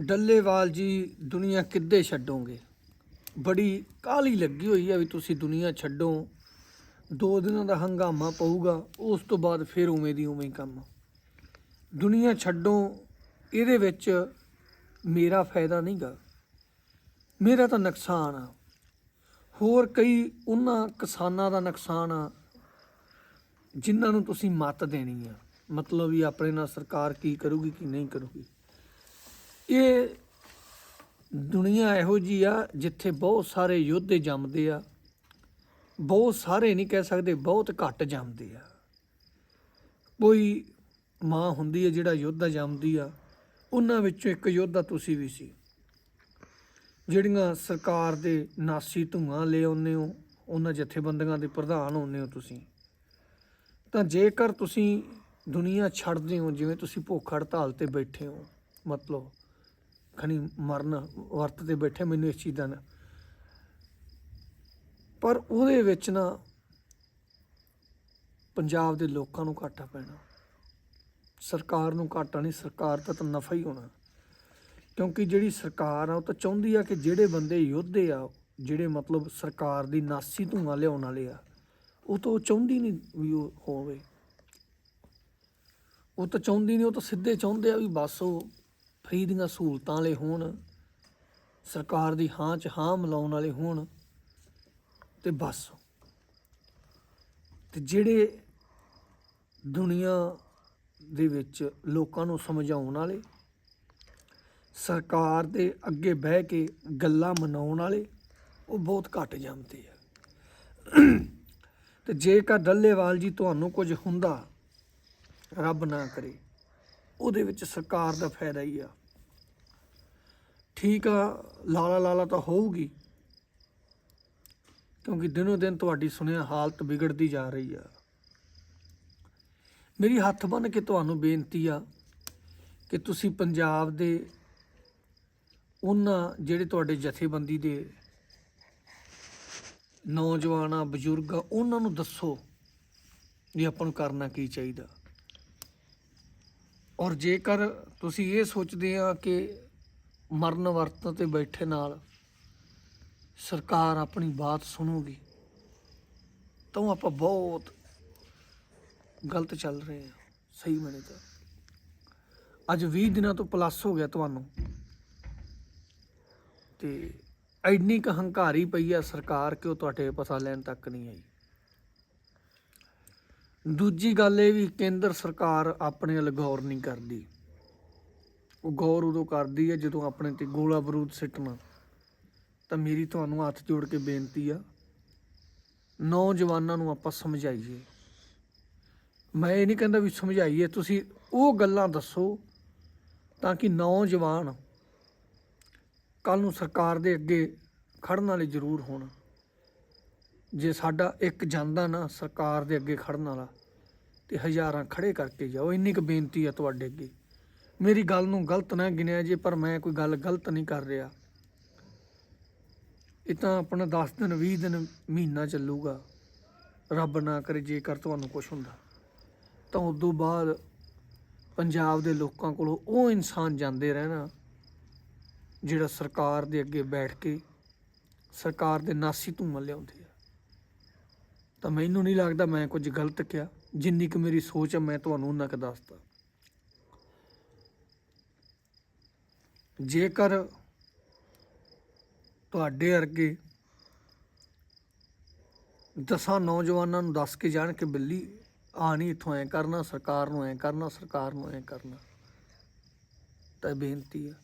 ਡੱਲੇਵਾਲ ਜੀ, ਦੁਨੀਆ ਕਿੱਦੇ ਛੱਡੋਗੇ? ਬੜੀ ਕਾਲੀ ਲੱਗੀ ਹੋਈ ਆ ਵੀ ਤੁਸੀਂ ਦੁਨੀਆ ਛੱਡੋ। ਦੋ ਦਿਨਾਂ ਦਾ ਹੰਗਾਮਾ ਪਊਗਾ, ਉਸ ਤੋਂ ਬਾਅਦ ਫਿਰ ਉਵੇਂ ਦੀ ਉਵੇਂ ਕੰਮ। ਦੁਨੀਆ ਛੱਡੋ, ਇਹਦੇ ਵਿੱਚ ਮੇਰਾ ਫਾਇਦਾ ਨਹੀਂਗਾ। ਮੇਰਾ ਤਾਂ ਨੁਕਸਾਨ ਆ। ਹੋਰ ਕਈ ਉਹਨਾਂ ਕਿਸਾਨਾਂ ਦਾ ਨੁਕਸਾਨ ਆ, ਜਿਨ੍ਹਾਂ ਨੂੰ ਤੁਸੀਂ ਮੱਤ ਦੇਣੀ ਆ। ਮਤਲਬ ਵੀ ਆਪਣੇ ਨਾਲ ਸਰਕਾਰ ਕੀ ਕਰੂਗੀ, ਕੀ ਨਹੀਂ ਕਰੂਗੀ। ਇਹ ਦੁਨੀਆ ਇਹੋ ਜੀ ਆ ਜਿੱਥੇ ਬਹੁਤ ਸਾਰੇ ਯੋਧੇ ਜੰਮਦੇ ਆ। ਬਹੁਤ ਸਾਰੇ ਨਹੀਂ ਕਹਿ ਸਕਦੇ, ਬਹੁਤ ਘੱਟ ਜੰਮਦੇ ਆ। ਕੋਈ ਮਾਂ ਹੁੰਦੀ ਹੈ ਜਿਹੜਾ ਯੋਧਾ ਜੰਮਦੀ ਆ, ਉਹਨਾਂ ਵਿੱਚੋਂ ਇੱਕ ਯੋਧਾ ਤੁਸੀਂ ਵੀ ਸੀ। ਜਿਹੜੀਆਂ ਸਰਕਾਰ ਦੇ ਨਾਸੀ ਧੂਆਂ ਲੈ ਆਉਂਦੇ ਹੋ, ਉਹਨਾਂ ਜਥੇਬੰਦੀਆਂ ਦੇ ਪ੍ਰਧਾਨ ਹੁੰਦੇ ਹੋ ਤੁਸੀਂ। ਤਾਂ ਜੇਕਰ ਤੁਸੀਂ ਦੁਨੀਆ ਛੱਡਦੇ ਹੋ, ਜਿਵੇਂ ਤੁਸੀਂ ਭੁੱਖ ਹੜਤਾਲ ਤੇ ਬੈਠੇ ਹੋ, ਮਤਲਬ ਖਣੀ ਮਰਨ, ਵਰਤ ਤੇ ਬੈਠੇ ਮੈਨੂੰ ਇਸ ਚੀਜ਼ ਦਾ। ਪਰ ਉਹਦੇ ਵਿੱਚ ਨਾ ਪੰਜਾਬ ਦੇ ਲੋਕਾਂ ਨੂੰ ਘਾਟਾ ਪੈਣਾ। ਸਰਕਾਰ ਨੂੰ ਘਾਟਾ ਨਹੀਂ, ਸਰਕਾਰ ਦਾ ਤਾਂ ਨਫਾ ਹੀ ਹੋਣਾ। ਕਿਉਂਕਿ ਜਿਹੜੀ ਸਰਕਾਰ ਆ, ਉਹ ਤਾਂ ਚਾਹੁੰਦੀ ਆ ਕਿ ਜਿਹੜੇ ਬੰਦੇ ਯੋਧੇ ਆ, ਜਿਹੜੇ ਮਤਲਬ ਸਰਕਾਰ ਦੀ ਨਾਸੀ ਧੂਆਂ ਲਿਆਉਣ ਵਾਲੇ ਆ, ਉਹ ਤਾਂ ਉਹ ਚਾਹੁੰਦੀ ਨਹੀਂ ਵੀ ਉਹ ਹੋਵੇ। ਉਹ ਤਾਂ ਚਾਹੁੰਦੀ ਨਹੀਂ, ਉਹ ਤਾਂ ਸਿੱਧੇ ਚਾਹੁੰਦੇ ਆ ਵੀ ਬਸ ਉਹ ਫ੍ਰੀ ਦੀਆਂ ਸਹੂਲਤਾਂ ਵਾਲੇ ਹੋਣ, ਸਰਕਾਰ ਦੀ ਹਾਂ ਚ ਹਾਂ ਮਿਲਾਉਣ ਵਾਲੇ ਹੋਣ ਤੇ ਬਸ। ਤੇ ਜਿਹੜੇ ਦੁਨੀਆ ਦੇ ਵਿੱਚ ਲੋਕਾਂ ਨੂੰ ਸਮਝਾਉਣ ਵਾਲੇ, ਸਰਕਾਰ ਦੇ ਅੱਗੇ ਬਹਿ ਕੇ ਗੱਲਾਂ ਮਨਾਉਣ ਵਾਲੇ, ਉਹ ਬਹੁਤ ਘੱਟ ਜੰਮਦੇ ਆ। ਤੇ ਜੇਕਰ ਡੱਲੇਵਾਲ ਜੀ ਤੁਹਾਨੂੰ ਕੁਝ ਹੁੰਦਾ, ਰੱਬ ਨਾ ਕਰੇ, ਉਹਦੇ ਵਿੱਚ ਸਰਕਾਰ ਦਾ ਫਾਇਦਾ ਹੀ ਆ। ਠੀਕ ਆ ਲਾਲਾ ਲਾਲਾ ਤਾਂ ਹੋਊਗੀ। ਕਿਉਂਕਿ ਦਿਨੋ ਦਿਨ ਤੁਹਾਡੀ ਸੁਣਿਆ ਹਾਲਤ ਵਿਗੜਦੀ ਜਾ ਰਹੀ ਆ। ਮੇਰੀ ਹੱਥ ਬੰਨ ਕੇ ਤੁਹਾਨੂੰ ਬੇਨਤੀ ਆ ਕਿ ਤੁਸੀਂ ਪੰਜਾਬ ਦੇ ਉਹਨਾਂ ਜਿਹੜੇ ਤੁਹਾਡੇ ਜਥੇਬੰਦੀ ਦੇ ਨੌਜਵਾਨ ਆ ਬਜ਼ੁਰਗ ਆ, ਉਹਨਾਂ ਨੂੰ ਦੱਸੋ ਵੀ ਆਪਾਂ ਨੂੰ ਕਰਨਾ ਕੀ ਚਾਹੀਦਾ। ਔਰ ਜੇਕਰ ਤੁਸੀਂ ਇਹ ਸੋਚਦੇ ਆ ਕਿ ਮਰਨ ਵਰਤ ਤੇ ਬੈਠੇ ਨਾਲ ਸਰਕਾਰ ਆਪਣੀ ਬਾਤ ਸੁਣੂਗੀ, ਤਾਂ ਉਹ ਆਪਾਂ ਬਹੁਤ ਗਲਤ ਚੱਲ ਰਹੇ ਆ ਸਹੀ ਮੈਨੇ ਤਾਂ। ਅੱਜ 20 ਦਿਨਾਂ ਤੋਂ ਪਲੱਸ ਹੋ ਗਿਆ ਤੁਹਾਨੂੰ। ਤੇ ਐਨੀ ਕੁ ਹੰਕਾਰੀ ਪਈ ਆ ਸਰਕਾਰ ਕਿ ਉਹ ਤੁਹਾਡੇ ਪਤਾ ਲੈਣ ਤੱਕ ਨਹੀਂ ਆਈ। ਦੂਜੀ ਗੱਲ ਇਹ ਵੀ ਕੇਂਦਰ ਸਰਕਾਰ ਆਪਣੇ ਵੱਲ ਗੌਰ ਨਹੀਂ ਕਰਦੀ। ਉਹ ਗੌਰ ਉਦੋਂ ਕਰਦੀ ਹੈ ਜਦੋਂ ਆਪਣੇ ਤੇ ਗੋਲਾ ਬਰੂਦ ਸਿੱਟਣਾ। ਤਾਂ ਮੇਰੀ ਤੁਹਾਨੂੰ ਹੱਥ ਜੋੜ ਕੇ ਬੇਨਤੀ ਆ, ਨੌਜਵਾਨਾਂ ਨੂੰ ਆਪਾਂ ਸਮਝਾਈਏ। ਮੈਂ ਇਹ ਨਹੀਂ ਕਹਿੰਦਾ ਵੀ ਸਮਝਾਈਏ, ਤੁਸੀਂ ਉਹ ਗੱਲਾਂ ਦੱਸੋ ਤਾਂ ਕਿ ਨੌਜਵਾਨ ਕੱਲ ਨੂੰ ਸਰਕਾਰ ਦੇ ਅੱਗੇ ਖੜਨ ਵਾਲੇ ਜ਼ਰੂਰ ਹੋਣ। ਜੇ ਸਾਡਾ ਇੱਕ ਜਾਂਦਾ ਨਾ ਸਰਕਾਰ ਦੇ ਅੱਗੇ ਖੜਨ ਵਾਲਾ ਤੇ ਹਜ਼ਾਰਾਂ ਖੜੇ ਕਰਕੇ ਜਾਓ, ਇੰਨੀ ਕੁ ਬੇਨਤੀ ਆ ਤੁਹਾਡੇ ਅੱਗੇ। ਮੇਰੀ ਗੱਲ ਨੂੰ ਗਲਤ ਨਾ ਗਿਣਿਆ ਜੇ, ਪਰ ਮੈਂ ਕੋਈ ਗੱਲ ਗਲਤ ਨਹੀਂ ਕਰ ਰਿਹਾ। ਇਹ ਤਾਂ ਆਪਣਾ 10 ਦਿਨ 20 ਦਿਨ, ਮਹੀਨਾ ਚੱਲੂਗਾ। ਰੱਬ ਨਾ ਕਰੇ ਜੇਕਰ ਤੁਹਾਨੂੰ ਕੁਝ ਹੁੰਦਾ। ਤਾਂ ਉਸ ਤੋਂ ਬਾਅਦ ਪੰਜਾਬ ਦੇ ਲੋਕਾਂ ਕੋਲੋਂ ਉਹ ਇਨਸਾਨ ਜਾਂਦੇ ਰਹਿਣਾ ਜਿਹੜਾ ਸਰਕਾਰ ਦੇ ਅੱਗੇ ਬੈਠ ਕੇ ਸਰਕਾਰ ਦੇ ਨਾਸੀ ਧੂੰਆਂ ਲਿਆਉਂਦੇ ਆ। ਤਾਂ ਮੈਨੂੰ ਨਹੀਂ ਲੱਗਦਾ ਮੈਂ ਕੁਝ ਗਲਤ ਕਿਹਾ। ਜਿੰਨੀ ਕੁ ਮੇਰੀ ਸੋਚ ਹੈ ਮੈਂ ਤੁਹਾਨੂੰ ਉਹਨਾਂ ਕੁ ਦੱਸਦਾ। ਜੇਕਰ ਤੁਹਾਡੇ ਵਰਗੇ ਦਸਾਂ ਨੌਜਵਾਨਾਂ ਨੂੰ ਦੱਸ ਕੇ ਜਾਣ ਕਿ ਬਿੱਲੀ ਆ ਨਹੀਂ ਇੱਥੋਂ ਐ ਕਰਨਾ, ਸਰਕਾਰ ਨੂੰ ਐ ਕਰਨਾ, ਸਰਕਾਰ ਨੂੰ ਐ ਕਰਨਾ, ਤਾਂ ਬੇਨਤੀ ਆ।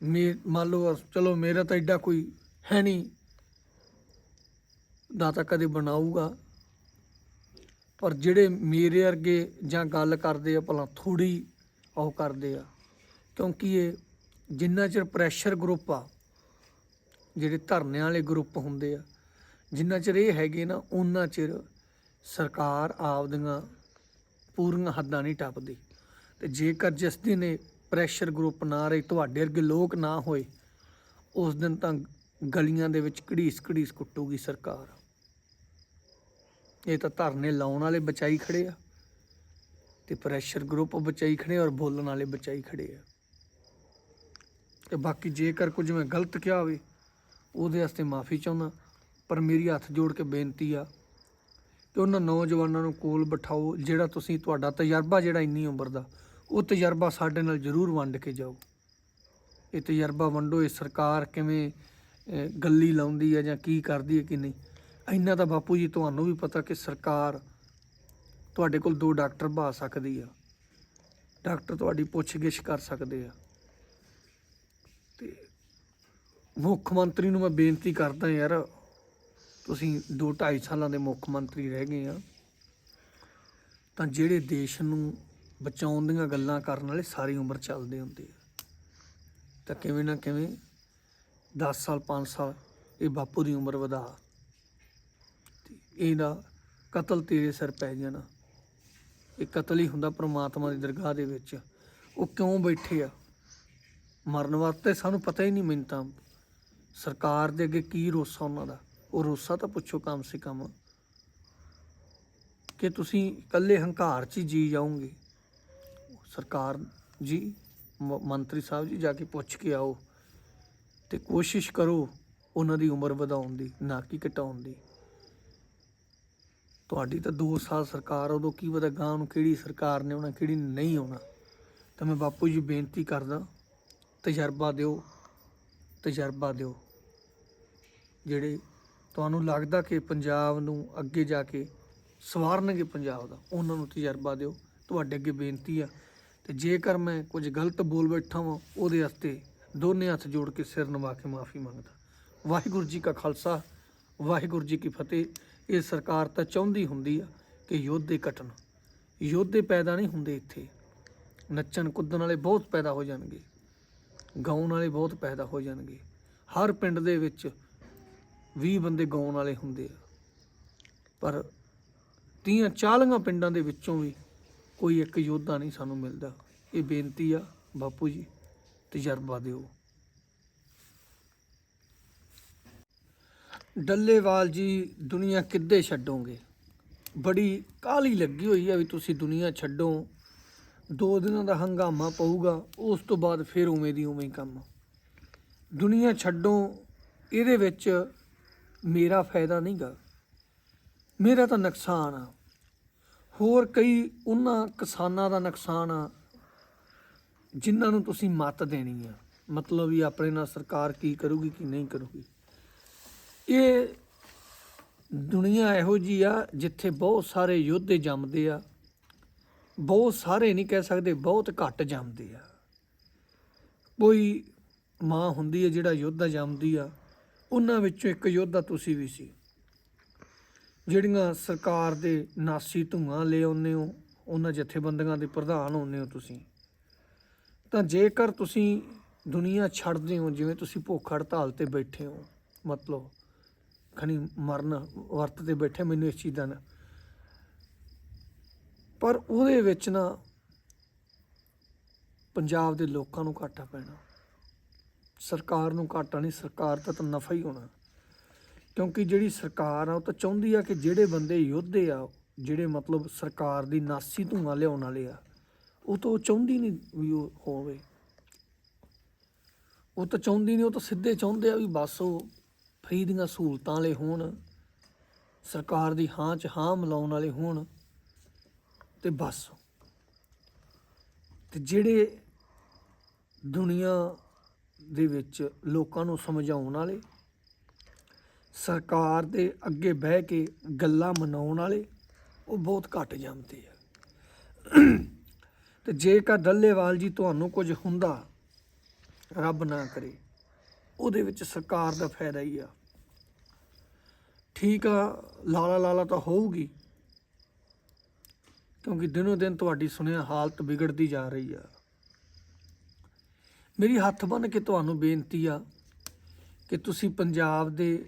ਮੇ, ਮੰਨ ਲਓ, ਚਲੋ ਮੇਰਾ ਤਾਂ ਐਡਾ ਕੋਈ ਹੈ ਨਹੀਂ ਦਾਤਾ ਕਦੇ ਬਣਾਊਗਾ, ਪਰ ਜਿਹੜੇ ਮੇਰੇ ਵਰਗੇ ਜਾਂ ਗੱਲ ਕਰਦੇ ਆ, ਭਲਾ ਥੋੜੀ ਉਹ ਕਰਦੇ ਆ, ਕਿਉਂਕਿ ਇਹ ਜਿੰਨਾ ਚਿਰ ਪ੍ਰੈਸ਼ਰ ਗਰੁੱਪ ਆ, ਜਿਹੜੇ ਧਰਨਿਆਂ ਵਾਲੇ ਗਰੁੱਪ ਹੁੰਦੇ ਆ, ਜਿੰਨਾ ਚਿਰ ਇਹ ਹੈਗੇ ਨਾ ਉਹਨਾਂ ਚਿਰ ਸਰਕਾਰ ਆਪਦੀਆਂ ਪੂਰੀਆਂ ਹੱਦਾਂ ਨਹੀਂ ਟੱਪਦੀ। ਤੇ ਜੇਕਰ ਜਿਸ ਦਿਨ ਇਹ ਪ੍ਰੈਸ਼ਰ ਗਰੁੱਪ ਨਾ ਰਹੇ, ਤੁਹਾਡੇ ਵਰਗੇ ਲੋਕ ਨਾ ਹੋਏ, ਉਸ ਦਿਨ ਤਾਂ ਗਲੀਆਂ ਦੇ ਵਿੱਚ ਘੜੀਸ ਘੜੀਸ ਕੁੱਟੂਗੀ ਸਰਕਾਰ। ਇਹ ਤਾਂ ਧਰਨੇ ਲਾਉਣ ਵਾਲੇ ਬਚਾਈ ਖੜੇ ਆ ਤੇ ਪ੍ਰੈਸ਼ਰ ਗਰੁੱਪ ਬਚਾਈ ਖੜੇ ਔਰ ਬੋਲਣ ਵਾਲੇ ਬਚਾਈ ਖੜੇ ਆ। ਤੇ ਬਾਕੀ ਜੇਕਰ ਕੁਝ ਮੈਂ ਗਲਤ ਕਿਹਾ ਹੋਵੇ, ਉਹਦੇ ਵਾਸਤੇ ਮਾਫੀ ਚਾਹੁੰਦਾ। ਪਰ ਮੇਰੀ ਹੱਥ ਜੋੜ ਕੇ ਬੇਨਤੀ ਆ ਕਿ ਉਹਨਾਂ ਨੌਜਵਾਨਾਂ ਨੂੰ ਕੋਲ ਬਿਠਾਓ, ਜਿਹੜਾ ਤੁਸੀਂ ਤੁਹਾਡਾ ਤਜਰਬਾ ਜਿਹੜਾ ਇੰਨੀ ਉਮਰ ਦਾ, ਉਹ ਤਜਰਬਾ ਸਾਡੇ ਨਾਲ ਜ਼ਰੂਰ ਵੰਡ ਕੇ ਜਾਓ। ਇਹ ਤਜਰਬਾ ਵੰਡੋ, ਇਹ ਸਰਕਾਰ ਕਿਵੇਂ ਗੱਲੀ ਲਾਉਂਦੀ ਹੈ ਜਾਂ ਕੀ ਕਰਦੀ ਹੈ ਕਿ ਨਹੀਂ, ਇੰਨਾ ਤਾਂ ਬਾਪੂ ਜੀ ਤੁਹਾਨੂੰ ਵੀ ਪਤਾ ਕਿ ਸਰਕਾਰ ਤੁਹਾਡੇ ਕੋਲ ਦੋ ਡਾਕਟਰ ਬਾ ਸਕਦੀ ਆ। ਡਾਕਟਰ ਤੁਹਾਡੀ ਪੁੱਛਗਿੱਛ ਕਰ ਸਕਦੇ ਆ ਤੇ ਮੁੱਖ ਮੰਤਰੀ ਨੂੰ ਮੈਂ ਬੇਨਤੀ ਕਰਦਾ ਯਾਰ, ਤੁਸੀਂ 2 2.5 ਸਾਲਾਂ ਦੇ ਮੁੱਖ ਮੰਤਰੀ ਰਹਿ ਗਏ ਆ, ਤਾਂ ਜਿਹੜੇ ਦੇਸ਼ ਨੂੰ ਬਚਾਉਣ ਦੀਆਂ ਗੱਲਾਂ ਕਰਨ ਵਾਲੇ ਸਾਰੀ ਉਮਰ ਚੱਲਦੇ ਹੁੰਦੇ ਆ। ਤਾਂ ਕਿਵੇਂ ਨਾ ਕਿਵੇਂ 10 ਸਾਲ 5 ਸਾਲ ਇਹ ਬਾਪੂ ਦੀ ਉਮਰ ਵਧਾ। ਇਹਦਾ ਕਤਲ ਤੇਰੇ ਸਿਰ ਪੈ ਜਾਣਾ। ਇਹ ਕਤਲ ਹੀ ਹੁੰਦਾ ਪ੍ਰਮਾਤਮਾ ਦੀ ਦਰਗਾਹ ਦੇ ਵਿੱਚ। ਉਹ ਕਿਉਂ ਬੈਠੇ ਆ? ਮਰਨ ਵਾਸਤੇ ਸਾਨੂੰ ਪਤਾ ਹੀ ਨਹੀਂ ਮੈਨੂੰ ਸਰਕਾਰ ਦੇ ਅੱਗੇ ਕੀ ਰੋਸਾ ਉਹਨਾਂ ਦਾ? ਉਹ ਰੋਸਾ ਤਾਂ ਪੁੱਛੋ ਕਮ ਸੇ ਕਮ। ਕਿ ਤੁਸੀਂ ਇਕੱਲੇ ਹੰਕਾਰ 'ਚ ਹੀ ਜੀ ਜਾਓਗੇ। ਸਰਕਾਰ ਜੀ ਮੰਤਰੀ ਸਾਹਿਬ ਜੀ ਜਾ ਕੇ ਪੁੱਛ ਕੇ ਆਓ ਤੇ ਕੋਸ਼ਿਸ਼ ਕਰੋ ਉਹਨਾਂ ਦੀ ਉਮਰ ਵਧਾਉਣ ਦੀ, ਨਾ ਕਿ ਘਟਾਉਣ ਦੀ। ਤੁਹਾਡੀ ਤਾਂ 2 ਸਾਲ ਸਰਕਾਰ, ਉਦੋਂ ਕੀ ਪਤਾ ਗਾਂ ਨੂੰ ਕਿਹੜੀ ਸਰਕਾਰ ਨੇ ਆਉਣਾ, ਕਿਹੜੀ ਨਹੀਂ ਆਉਣਾ। ਤਾਂ ਮੈਂ ਬਾਪੂ ਜੀ ਬੇਨਤੀ ਕਰਦਾ, ਤਜਰਬਾ ਦਿਓ ਤਜਰਬਾ ਦਿਓ। ਜਿਹੜੇ ਤੁਹਾਨੂੰ ਲੱਗਦਾ ਕਿ ਪੰਜਾਬ ਨੂੰ ਅੱਗੇ ਜਾ ਕੇ ਸਵਾਰਨਗੇ ਪੰਜਾਬ ਦਾ, ਉਹਨਾਂ ਨੂੰ ਤਜਰਬਾ ਦਿਓ। ਤੁਹਾਡੇ ਅੱਗੇ ਬੇਨਤੀ ਆ। ਤੇ ਜੇਕਰ ਮੈਂ ਕੁਝ ਗਲਤ ਬੋਲ ਬੈਠਾ ਵਾਂ, ਉਹਦੇ ਵਾਸਤੇ ਦੋਨੇ ਹੱਥ ਜੋੜ ਕੇ ਸਿਰ ਨਵਾ ਕੇ ਮਾਫੀ ਮੰਗਦਾ। ਵਾਹਿਗੁਰੂ ਜੀ ਕਾ ਖਾਲਸਾ, ਵਾਹਿਗੁਰੂ ਜੀ ਕੀ ਫਤਿਹ। ਇਹ ਸਰਕਾਰ ਤਾਂ ਚਾਹੁੰਦੀ ਹੁੰਦੀ ਆ ਕਿ ਯੋਧੇ ਘਟਣ ਯੋਧੇ ਪੈਦਾ ਨਹੀਂ ਹੁੰਦੇ ਇੱਥੇ। ਨੱਚਣ, ਕੁੱਦਣ ਵਾਲੇ ਬਹੁਤ ਪੈਦਾ ਹੋ ਜਾਣਗੇ। ਗਾਉਣ ਵਾਲੇ ਬਹੁਤ ਪੈਦਾ ਹੋ ਜਾਣਗੇ। ਹਰ ਪਿੰਡ ਦੇ ਵਿੱਚ 20 ਬੰਦੇ ਗਾਉਣ ਵਾਲੇ ਹੁੰਦੇ ਆ। ਪਰ ਤੀਆਂ ਚਾਲੀਆਂ ਪਿੰਡਾਂ ਦੇ ਵਿੱਚੋਂ ਵੀ ਕੋਈ ਇੱਕ ਯੋਧਾ ਨਹੀਂ ਸਾਨੂੰ ਮਿਲਦਾ। ਇਹ ਬੇਨਤੀ ਆ ਬਾਪੂ ਜੀ, ਤਜਰਬਾ ਦਿਓ। ਡੱਲੇਵਾਲ ਜੀ, ਦੁਨੀਆ ਕਿੱਦੇ ਛੱਡੋਗੇ? ਬੜੀ ਕਾਲੀ ਲੱਗੀ ਹੋਈ ਆ ਵੀ ਤੁਸੀਂ ਦੁਨੀਆ ਛੱਡੋ। ਦੋ ਦਿਨਾਂ ਦਾ ਹੰਗਾਮਾ ਪਊਗਾ, ਉਸ ਤੋਂ ਬਾਅਦ ਫਿਰ ਉਵੇਂ ਦੀ ਉਵੇਂ ਕੰਮ। ਦੁਨੀਆ ਛੱਡੋ, ਇਹਦੇ ਵਿੱਚ ਮੇਰਾ ਫਾਇਦਾ ਨਹੀਂਗਾ। ਮੇਰਾ ਤਾਂ ਨੁਕਸਾਨ ਆ। ਹੋਰ ਕਈ ਉਹਨਾਂ ਕਿਸਾਨਾਂ ਦਾ ਨੁਕਸਾਨ ਆ, ਜਿਨ੍ਹਾਂ ਨੂੰ ਤੁਸੀਂ ਮਤ ਦੇਣੀ ਆ। ਮਤਲਬ ਵੀ ਆਪਣੇ ਨਾਲ ਸਰਕਾਰ ਕੀ ਕਰੂਗੀ ਕੀ ਨਹੀਂ ਕਰੂਗੀ। ਇਹ ਦੁਨੀਆ ਇਹੋ ਜੀ ਆ ਜਿੱਥੇ ਬਹੁਤ ਸਾਰੇ ਯੋਧੇ ਜੰਮਦੇ ਆ। ਬਹੁਤ ਸਾਰੇ ਨਹੀਂ ਕਹਿ ਸਕਦੇ, ਬਹੁਤ ਘੱਟ ਜੰਮਦੇ ਆ। ਕੋਈ ਮਾਂ ਹੁੰਦੀ ਹੈ ਜਿਹੜਾ ਯੋਧਾ ਜੰਮਦੀ ਆ। ਉਹਨਾਂ ਵਿੱਚੋਂ ਇੱਕ ਯੋਧਾ ਤੁਸੀਂ ਵੀ ਸੀ। ਜਿਹੜੀਆਂ ਸਰਕਾਰ ਦੇ ਨਾਸੀ ਧੂਆਂ ਲੈ ਆਉਂਦੇ ਹੋ, ਉਹਨਾਂ ਜਥੇਬੰਦੀਆਂ ਦੇ ਪ੍ਰਧਾਨ ਹੁੰਦੇ ਹੋ ਤੁਸੀਂ। ਤਾਂ ਜੇਕਰ ਤੁਸੀਂ ਦੁਨੀਆ ਛੱਡਦੇ ਹੋ, ਜਿਵੇਂ ਤੁਸੀਂ ਭੁੱਖ ਹੜਤਾਲ ਤੇ ਬੈਠੇ ਹੋ, ਮਤਲਬ ਖਣੀ ਮਰਨ ਵਰਤ ਤੇ ਬੈਠੇ, ਮੈਨੂੰ ਇਸ ਚੀਜ਼ ਦਾ ਨਾ। ਪਰ ਉਹਦੇ ਵਿੱਚ ਨਾ ਪੰਜਾਬ ਦੇ ਲੋਕਾਂ ਨੂੰ ਘਾਟਾ ਪੈਣਾ। ਸਰਕਾਰ ਨੂੰ ਘਾਟਾ ਨਹੀਂ, ਸਰਕਾਰ ਦਾ ਤਾਂ ਨਫਾ ਹੀ ਹੋਣਾ। ਕਿਉਂਕਿ ਜਿਹੜੀ ਸਰਕਾਰ ਆ, ਉਹ ਤਾਂ ਚਾਹੁੰਦੀ ਆ ਕਿ ਜਿਹੜੇ ਬੰਦੇ ਯੋਧੇ ਆ, ਜਿਹੜੇ ਮਤਲਬ ਸਰਕਾਰ ਦੀ ਨਾਸੀ ਧੂਆਂ ਲਿਆਉਣ ਵਾਲੇ ਆ, ਉਹ ਤਾਂ ਉਹ ਚਾਹੁੰਦੀ ਨਹੀਂ ਵੀ ਉਹ ਹੋਵੇ। ਉਹ ਤਾਂ ਚਾਹੁੰਦੀ ਨਹੀਂ, ਉਹ ਤਾਂ ਸਿੱਧੇ ਚਾਹੁੰਦੇ ਆ ਵੀ ਬਸ ਉਹ ਫਰੀ ਦੀਆਂ ਸਹੂਲਤਾਂ ਵਾਲੇ ਹੋਣ, ਸਰਕਾਰ ਦੀ ਹਾਂ 'ਚ ਹਾਂ ਮਿਲਾਉਣ ਵਾਲੇ ਹੋਣ ਤੇ ਬਸ। ਤੇ ਜਿਹੜੇ ਦੁਨੀਆ ਦੇ ਵਿੱਚ ਲੋਕਾਂ ਨੂੰ ਸਮਝਾਉਣ ਵਾਲੇ, ਸਰਕਾਰ ਦੇ ਅੱਗੇ ਬਹਿ ਕੇ ਗੱਲਾਂ ਮਨਾਉਣ ਵਾਲੇ, ਉਹ ਬਹੁਤ ਘੱਟ ਜਾਂਦੇ ਆ। ਤੇ ਜੇਕਰ ਦੱਲੇਵਾਲ ਜੀ ਤੁਹਾਨੂੰ ਕੁਝ ਹੁੰਦਾ, ਰੱਬ ਨਾ ਕਰੇ, ਉਹਦੇ ਵਿੱਚ ਸਰਕਾਰ ਦਾ ਫਾਇਦਾ ਹੀ ਆ। ਠੀਕ ਆ, ਲਾਲਾ ਲਾਲਾ ਤਾਂ ਹੋਊਗੀ, ਕਿਉਂਕਿ ਦਿਨੋ ਦਿਨ ਤੁਹਾਡੀ ਸੁਣਿਆ ਹਾਲਤ ਵਿਗੜਦੀ ਜਾ ਰਹੀ ਆ। ਮੇਰੀ ਹੱਥ ਬੰਨ ਕੇ ਤੁਹਾਨੂੰ ਬੇਨਤੀ ਆ ਕਿ ਤੁਸੀਂ ਪੰਜਾਬ ਦੇ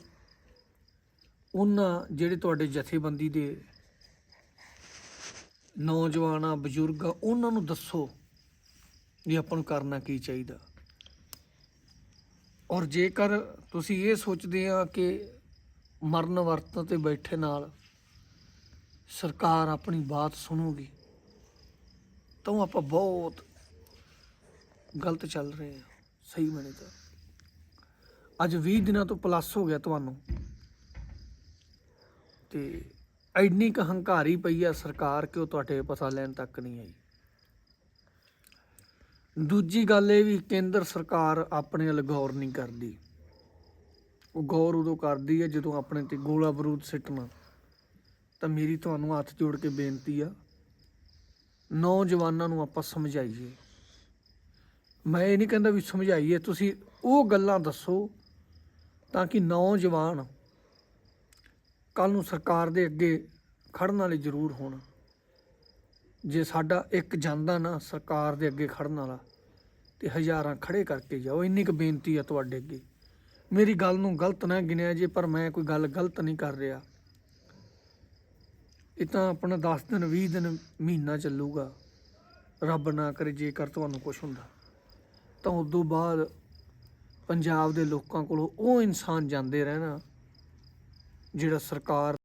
ਉਹਨਾਂ ਜਿਹੜੇ ਤੁਹਾਡੇ ਜਥੇਬੰਦੀ ਦੇ ਨੌਜਵਾਨ ਆ ਬਜ਼ੁਰਗ ਆ, ਉਹਨਾਂ ਨੂੰ ਦੱਸੋ ਵੀ ਆਪਾਂ ਨੂੰ ਕਰਨਾ ਕੀ ਚਾਹੀਦਾ। ਔਰ ਜੇਕਰ ਤੁਸੀਂ ਇਹ ਸੋਚਦੇ ਆ ਕਿ ਮਰਨ ਵਰਤਨ ਤੇ ਬੈਠੇ ਨਾਲ ਸਰਕਾਰ ਆਪਣੀ ਬਾਤ ਸੁਣੂਗੀ ਤਾਂ ਉਹ ਆਪਾਂ ਬਹੁਤ ਗਲਤ ਚੱਲ ਰਹੇ ਆ। ਸਹੀ ਬਣੇ ਤਾਂ। ਅੱਜ 20 ਦਿਨਾਂ ਤੋਂ ਪਲੱਸ ਹੋ ਗਿਆ ਤੁਹਾਨੂੰ। ਤੇ ਐਨੀ ਕੁ ਹੰਕਾਰੀ ਪਈ ਆ ਸਰਕਾਰ ਕਿ ਉਹ ਤੁਹਾਡੇ ਪਤਾ ਲੈਣ ਤੱਕ ਨਹੀਂ ਆਈ। ਦੂਜੀ ਗੱਲ ਇਹ ਵੀ ਕੇਂਦਰ ਸਰਕਾਰ ਆਪਣੇ ਵੱਲ ਗੌਰ ਨਹੀਂ ਕਰਦੀ। ਉਹ ਗੌਰ ਉਦੋਂ ਕਰਦੀ ਹੈ ਜਦੋਂ ਆਪਣੇ ਤੇ ਗੋਲਾ ਬਰੂਦ ਸਿੱਟਣਾ। ਤਾਂ ਮੇਰੀ ਤੁਹਾਨੂੰ ਹੱਥ ਜੋੜ ਕੇ ਬੇਨਤੀ ਆ, ਨੌਜਵਾਨਾਂ ਨੂੰ ਆਪਾਂ ਸਮਝਾਈਏ। ਮੈਂ ਇਹ ਨਹੀਂ ਕਹਿੰਦਾ ਵੀ ਸਮਝਾਈਏ, ਤੁਸੀਂ ਉਹ ਗੱਲਾਂ ਦੱਸੋ ਤਾਂ ਕਿ ਨੌਜਵਾਨ ਕੱਲ ਨੂੰ ਸਰਕਾਰ ਦੇ ਅੱਗੇ ਖੜਨ ਵਾਲੇ ਜ਼ਰੂਰ ਹੋਣ। ਜੇ ਸਾਡਾ ਇੱਕ ਜਾਂਦਾ ਨਾ ਸਰਕਾਰ ਦੇ ਅੱਗੇ ਖੜਨ ਵਾਲਾ ਤੇ ਹਜ਼ਾਰਾਂ ਖੜੇ ਕਰਕੇ ਜਾਓ, ਇੰਨੀ ਕੁ ਬੇਨਤੀ ਆ ਤੁਹਾਡੇ ਅੱਗੇ। ਮੇਰੀ ਗੱਲ ਨੂੰ ਗਲਤ ਨਾ ਗਿਣਿਆ ਜੇ, ਪਰ ਮੈਂ ਕੋਈ ਗੱਲ ਗਲਤ ਨਹੀਂ ਕਰ ਰਿਹਾ। ਇਹ ਤਾਂ ਆਪਣਾ 10 ਦਿਨ 20 ਦਿਨ ਮਹੀਨਾ ਚੱਲੂਗਾ। ਰੱਬ ਨਾ ਕਰੇ ਜੇਕਰ ਤੁਹਾਨੂੰ ਕੁਝ ਹੁੰਦਾ। ਤਾਂ ਉਸ ਤੋਂ ਬਾਅਦ ਪੰਜਾਬ ਦੇ ਲੋਕਾਂ ਕੋਲੋਂ ਉਹ ਇਨਸਾਨ ਜਾਂਦੇ ਰਹਿਣਾ ਜਿਹੜਾ ਸਰਕਾਰ